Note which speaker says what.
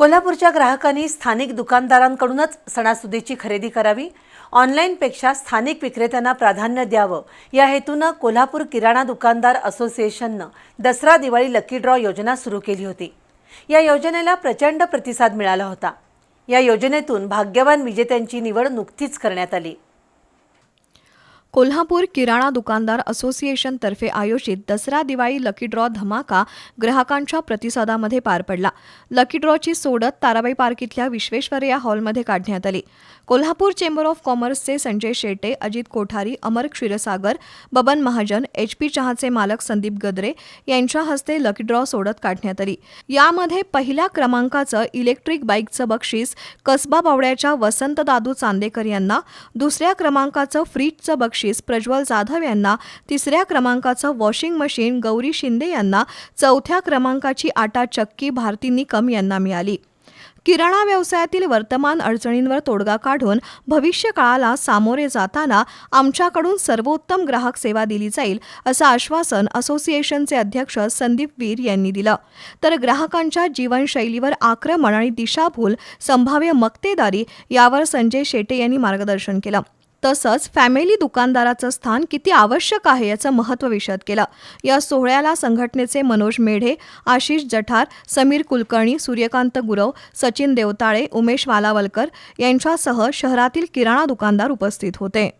Speaker 1: कोल्हापूरच्या ग्राहकांनी स्थानिक दुकानदारांकडूनच सणासुदीची खरेदी करावी. ऑनलाईनपेक्षा स्थानिक विक्रेत्यांना प्राधान्य द्यावं. या हेतूनं कोल्हापूर किराणा दुकानदार असोसिएशननं दसरा दिवाळी लकी ड्रॉ योजना सुरू केली होती. या योजनेला प्रचंड प्रतिसाद मिळाला होता. या योजनेतून भाग्यवान विजेत्यांची निवड नुकतीच करण्यात आली.
Speaker 2: कोल्हापूर किराणा दुकानदार असोसिएशनतर्फे आयोजित दसरा दिवाळी लकी ड्रॉ धमाका ग्राहकांच्या प्रतिसादामध्ये पार पडला. लकी ड्रॉची सोडत ताराबाई पार्क इथल्या विश्वेश्वरय्या हॉलमध्ये काढण्यात आली. कोल्हापूर चेंबर ऑफ कॉमर्सचे संजय शेटे अजित कोठारी अमर क्षीरसागर बबन महाजन एच पी चहाचे मालक संदीप गद्रे यांच्या हस्ते लकी ड्रॉ सोडत काढण्यात आली. यामध्ये पहिल्या क्रमांकाचं इलेक्ट्रिक बाईकचं बक्षीस कसबा बावड्याच्या वसंत दादू चांदेकर यांना दुसऱ्या क्रमांकाचं फ्रीजचं बक्षीस बक्षीस प्रज्वल जाधव यांना तिसऱ्या क्रमांकाचं वॉशिंग मशीन गौरी शिंदे यांना चौथ्या क्रमांकाची आटा चक्की भारती निकम यांना मिळाली. किराणा व्यवसायातील वर्तमान अडचणींवर तोडगा काढून भविष्य काळाला सामोरे जाताना आमच्याकडून सर्वोत्तम ग्राहक सेवा दिली जाईल असं आश्वासन असोसिएशनचे अध्यक्ष संदीप वीर यांनी दिलं. तर ग्राहकांच्या जीवनशैलीवर आक्रमण आणि दिशाभूल संभाव्य मक्तेदारी यावर संजय शेटे यांनी मार्गदर्शन केलं. तसंच फॅमिली दुकानदाराचं स्थान किती आवश्यक आहे याचं महत्त्व विशद केलं. या सोहळ्याला संघटनेचे मनोज मेढे आशिष जठार समीर कुलकर्णी सूर्यकांत गुरव सचिन देवताळे उमेश वालावलकर यांच्यासह शहरातील किराणा दुकानदार उपस्थित होते.